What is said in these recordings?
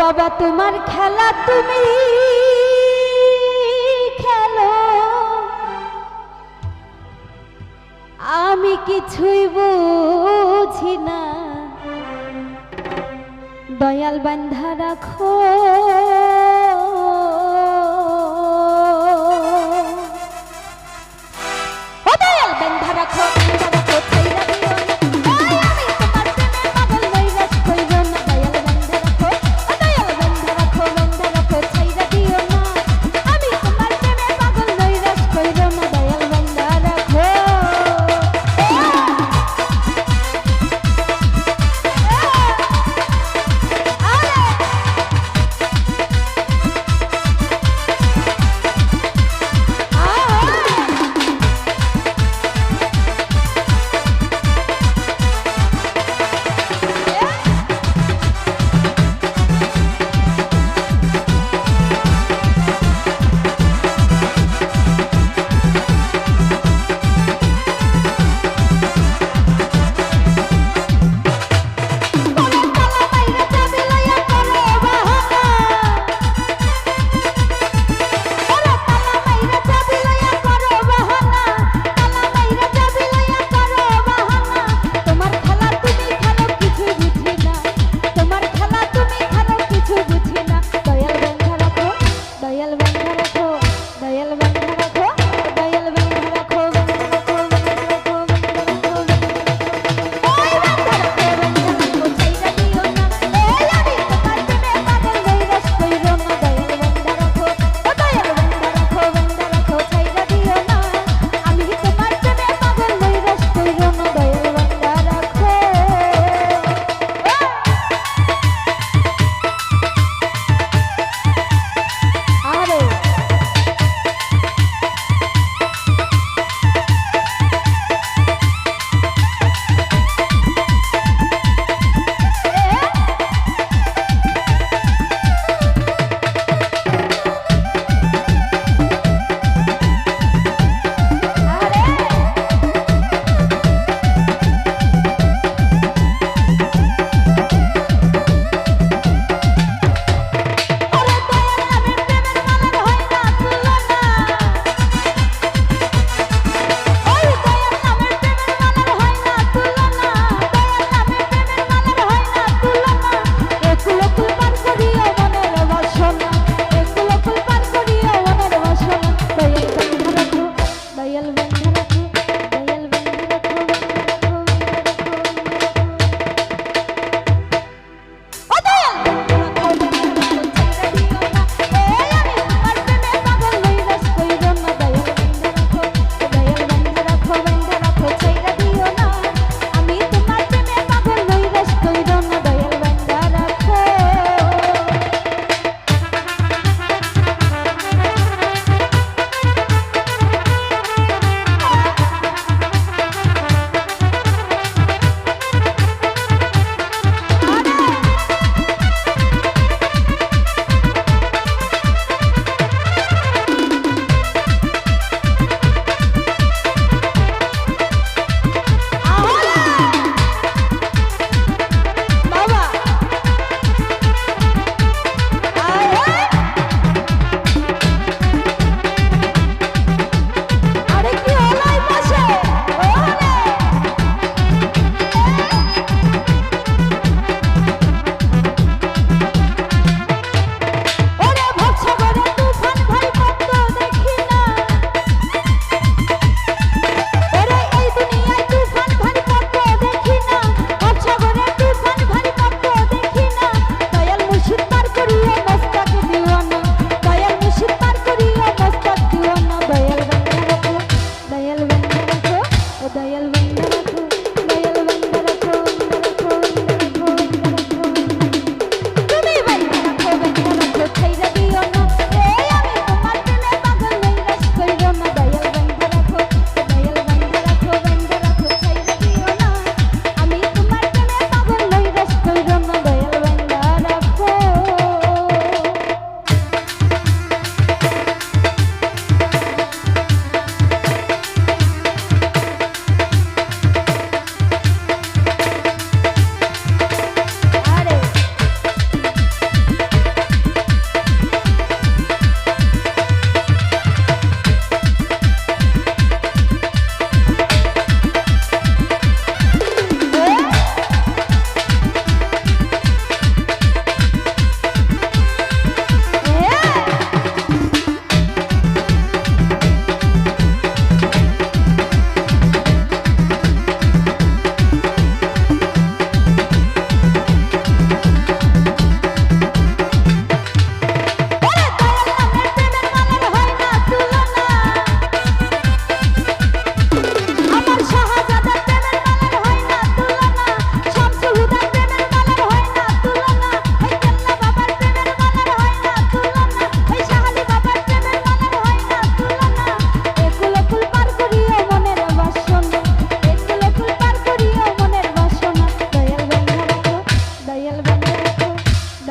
বাবা তোমার খেলা তুমি খেলো। আমি কিছুই বুঝি না। দয়াল বান্ধা রাখো।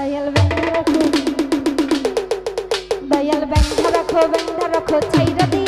দয়াল বেন্ধা রাখো দয়াল রাখো